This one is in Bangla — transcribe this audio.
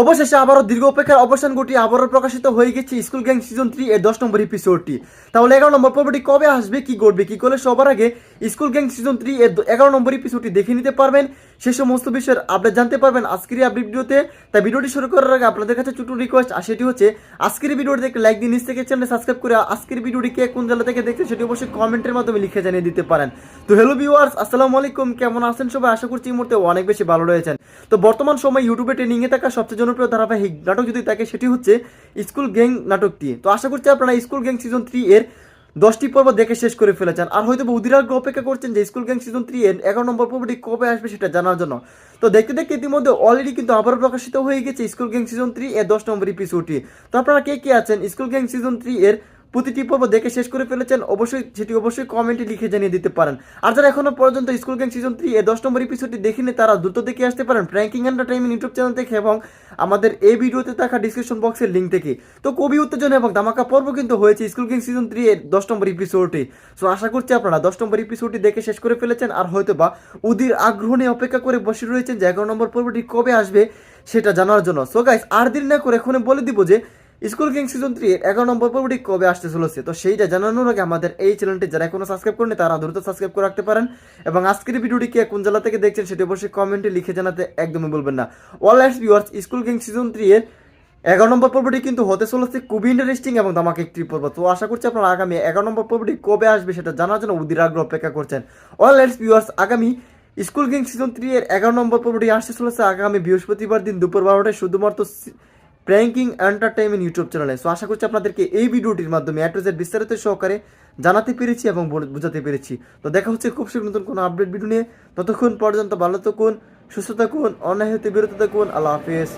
অবশেষে আবারও দীর্ঘ অপেক্ষার অবসান ঘটিয়ে আবারও প্রকাশিত হয়ে গেছে স্কুল গ্যাং সিজন থ্রি এর দশ নম্বর এপিসোডটি তাহলে এগারো নম্বর পর্বটি কবে আসবে, কি করবে কি করলে সবার আগে স্কুল গ্যাং সিজন থ্রি এর এগারো নম্বর এপিসোডটি দেখে নিতে পারবেন। সে সমস্ত বিষয়ের আপডেট জানতে পারবেন আজকের এই ভিডিওতে। তাই ভিডিওটি শুরু করার আগে আপনাদের কাছে ছোট রিকোয়েস্ট আর সেটি হচ্ছে, আজকের ভিডিওটি দেখে লাইক দিয়ে নিচ থেকে চ্যানেল সাবস্ক্রাইব করে আজকের ভিডিওটি কে কোন জেলা থেকে দেখছেন সেটি অবশ্যই কমেন্টের মাধ্যমে লিখে জানিয়ে দিতে পারেন। তো হ্যালো ভিউয়ার্স আসসালামু আলাইকুম, কেমন আছেন সবাই? আশা করছি এই মুহূর্তে অনেক বেশি ভালো রয়েছেন। তো বর্তমান সময় ইউটিউবে ট্রেনিংয়ে থাকা সবচেয়ে জনপ্রিয় ধারাবাহিক নাটক যদি থাকে, সেটি হচ্ছে স্কুল গ্যাং নাটকটি। তো আশা করছি আপনারা স্কুল গ্যাং সিজন থ্রি এর দশটি পর্ব দেখে শেষ করে ফেলেছেন। আর হয়তো উদিরাগ্র অপেক্ষা করছেন যে স্কুল গ্যাং সিজন থ্রি এর এগারো নম্বর পর্বটি কবে আসবে সেটা জানার জন্য। তো দেখতে দেখতে ইতিমধ্যে অলরেডি কিন্তু আবারও প্রকাশিত হয়ে গেছে স্কুল গ্যাং সিজন থ্রি এর দশ নম্বর এপিসোডটি তো আপনারা কে কে আছেন? স্কুল গ্যাং সিজন থ্রি এর প্রতিটি পর্ব দেখে শেষ করে ফেলেছেন, অবশ্যই সেটি অবশ্যই কমেন্টে লিখে জানিয়ে দিতে পারেন। আর যারা এখনও পর্যন্ত স্কুল গ্যাং সিজন থ্রি এর দশ নম্বর এপিসোডটি দেখিনি তারা দ্রুত দেখে আসতে পারেন প্র্যাঙ্কিং এন্টারটেইনমেন্ট ইউটিউব চ্যানেল থেকে এবং আমাদের এই ভিডিওতে থাকা ডিসক্রিপশন বক্সের লিঙ্ক থেকে। তো কবি উত্তেজনা এবং ধামাকা পর্ব কিন্তু হয়েছে স্কুল গ্যাং সিজন থ্রি এর দশ নম্বর এপিসোডটি সো আশা করছি আপনারা দশ নম্বর এপিসোডটি দেখে শেষ করে ফেলেছেন আর হয়তো বা উদির আগ্রহ নিয়ে অপেক্ষা করে বসে রয়েছেন যে এগারো নম্বর পর্বটি কবে আসবে সেটা জানার জন্য। সো গাইস আর দিন না করে এখন বলে দিব যে স্কুল কিং সিজন থ্রি এর এগারো নম্বর পর্বটি কবে আসতে চলেছে? তো সেইটা জানানোর আগে আমাদের এই চ্যানেলটি যারা এখনও সাবস্ক্রাইব করেনি তারা দ্রুত সাবস্ক্রাইব করে রাখতে পারেন। এবং আজকের ভিডিওটি কে কোন জেলা থেকে দেখছেন, সেটি অবশ্যই কমেন্টে লিখে জানাতে একদমই বলবেন না। All lights viewers school king season three এর এগারো নম্বর পর্বটি কিন্তু হতে চলেছে খুবই ইন্টারেস্টিং এবং আমাকে একটি পর্ব। তো আশা করছি আপনারা আগামী এগারো নম্বর পর্বটি কবে আসবে সেটা জানার জন্য উদির আগ্রহ অপেক্ষা করছেন। অল লাইটস ভিউয়ার্স আগামী স্কুল কিং সিজন থ্রি এর এগারো নম্বর পর্বটি আসতে চলেছে আগামী বৃহস্পতিবার দিন দুপুর বারোটায়, শুধুমাত্র প্র্যাঙ্কিং এন্টারটেইনমেন্ট ইউটিউব চ্যানেলে। সো আশা করছি আপনাদেরকে এই ভিডিওটির মাধ্যমে অ্যাড্রেসের বিস্তারিত সহকারে জানাতে পেরেছি এবং বোঝাতে পেরেছি। তো দেখা হচ্ছে খুব শীঘ্র নতুন কোনো আপডেট ভিডিও নিয়ে। ততক্ষণ পর্যন্ত ভালো থাকুন, সুস্থ থাকুন, অন্যায় হতে বিরত থাকুন। আল্লাহ হাফিজ।